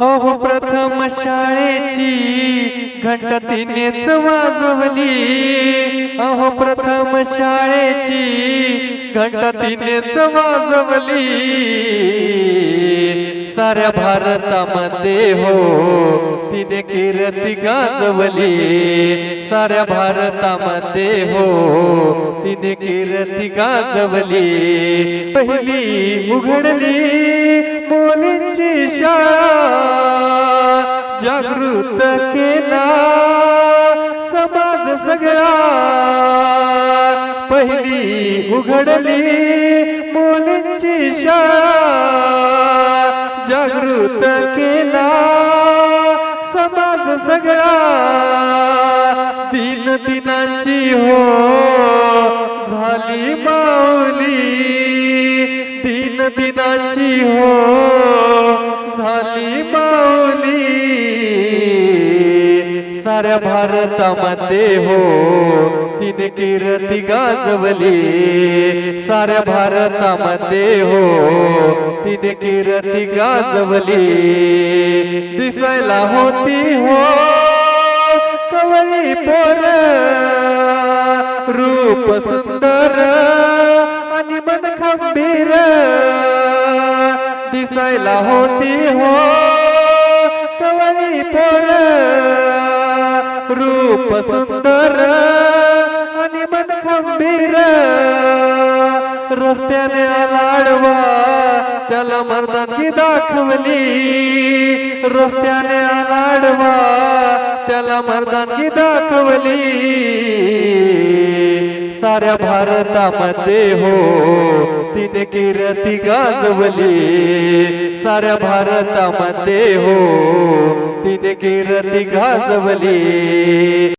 अहो प्रथम शाळेची घंट तिनेच वाजवली. अहो प्रथम शाळेची घंट तिनेच वाजवली. साऱ्या भारतामध्ये हो तिने कीर्ती गाजवली. साऱ्या भारतामध्ये हो तिने कीर्ती गाजवली. पहिली उघडली. जागृत केला समाज सगळा पहिली उघडली मुलींची शाळा। जागृत केला समाज सगळा दिन दिनांची हो झाली माऊली। दिन दिनांची हो साऱ्या भारतामध्ये हो तिने कीर्ती गाजवली। साऱ्या भारतामध्ये हो तिने कीर्ती गाजवली। दिसायला होती हो कवळी पोर। रूप सुंदर आणि मन खंबीर। दिसायला होती हो रूप सुंदर आणि मन खंबीर रस्त्याने लाडवा त्याला मर्दानी दाखवली. रस्त्याने लाडवा त्याला मर्दानी दाखवली. साऱ्या भारतामध्ये हो तिने कीर्ती गाजवली. साऱ्या भारतामध्ये हो. कीर्ती गाजवली